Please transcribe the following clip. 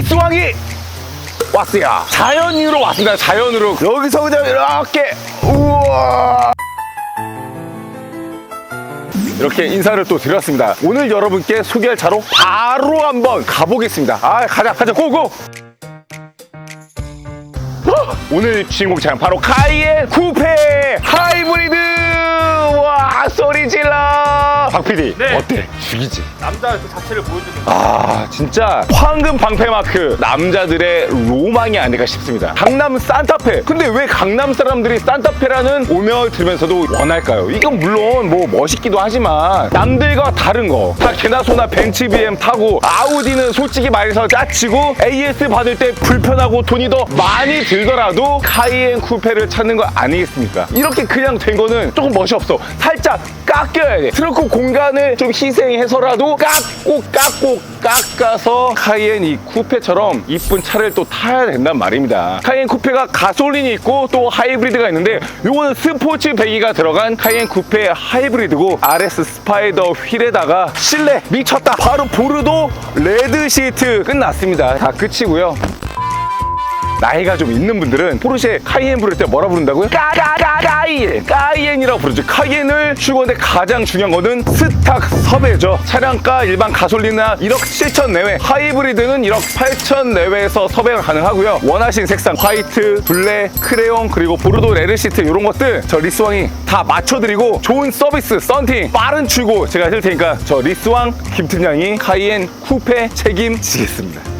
리스왕이 왔어요. 자연으로 왔습니다. 자연으로. 여기서 그냥 이렇게 우와. 이렇게 인사를 또 드렸습니다. 오늘 여러분께 소개할 차로 바로 한번 가보겠습니다. 아, 가자, 가자, 고고! 어, 오늘 주인공 차량 바로 카이엔 쿠페 하이브리드! 박 PD, 네. 어때? 죽이지? 남자 그 자체를 보여주는 아 진짜 황금 방패 마크. 남자들의 로망이 아닐까 싶습니다. 강남 산타페. 근데 왜 강남 사람들이 산타페라는 오명을 들으면서도 원할까요? 이건 물론 뭐 멋있기도 하지만 남들과 다른 거다 개나 소나 벤츠 BM 타고 아우디는 솔직히 말해서 짜치고 AS 받을 때 불편하고 돈이 더 많이 들더라도 카이엔 쿠페를 찾는 거 아니겠습니까? 이렇게 그냥 된 거는 조금 멋이 없어. 살짝 깎여야 돼. 트렁크 공간을 좀 희생해서라도 깎고 깎고 깎아서 카이엔 이 쿠페처럼 이쁜 차를 또 타야 된단 말입니다. 카이엔 쿠페가 가솔린이 있고 또 하이브리드가 있는데 요거는 스포츠 배기가 들어간 카이엔 쿠페 하이브리드고 RS 스파이더 휠에다가 실내 미쳤다. 바로 보르도 레드 시트 끝났습니다. 다 끝이고요. 나이가 좀 있는 분들은 포르쉐 카이엔 부를 때 뭐라 부른다고요? 까까까 까이엔 까이엔이라고 부르죠. 카이엔을 출고하는데 가장 중요한 거는 스탁 섭외죠. 차량가 일반 가솔린이나 1억 7천 내외 하이브리드는 1억 8천 내외에서 섭외가 가능하고요. 원하신 색상 화이트, 블랙, 크레용 그리고 보르도 레드시트 이런 것들 저 리스왕이 다 맞춰드리고 좋은 서비스 썬팅 빠른 출고 제가 해줄 테니까 저 리스왕 김팀장이 카이엔 쿠페 책임지겠습니다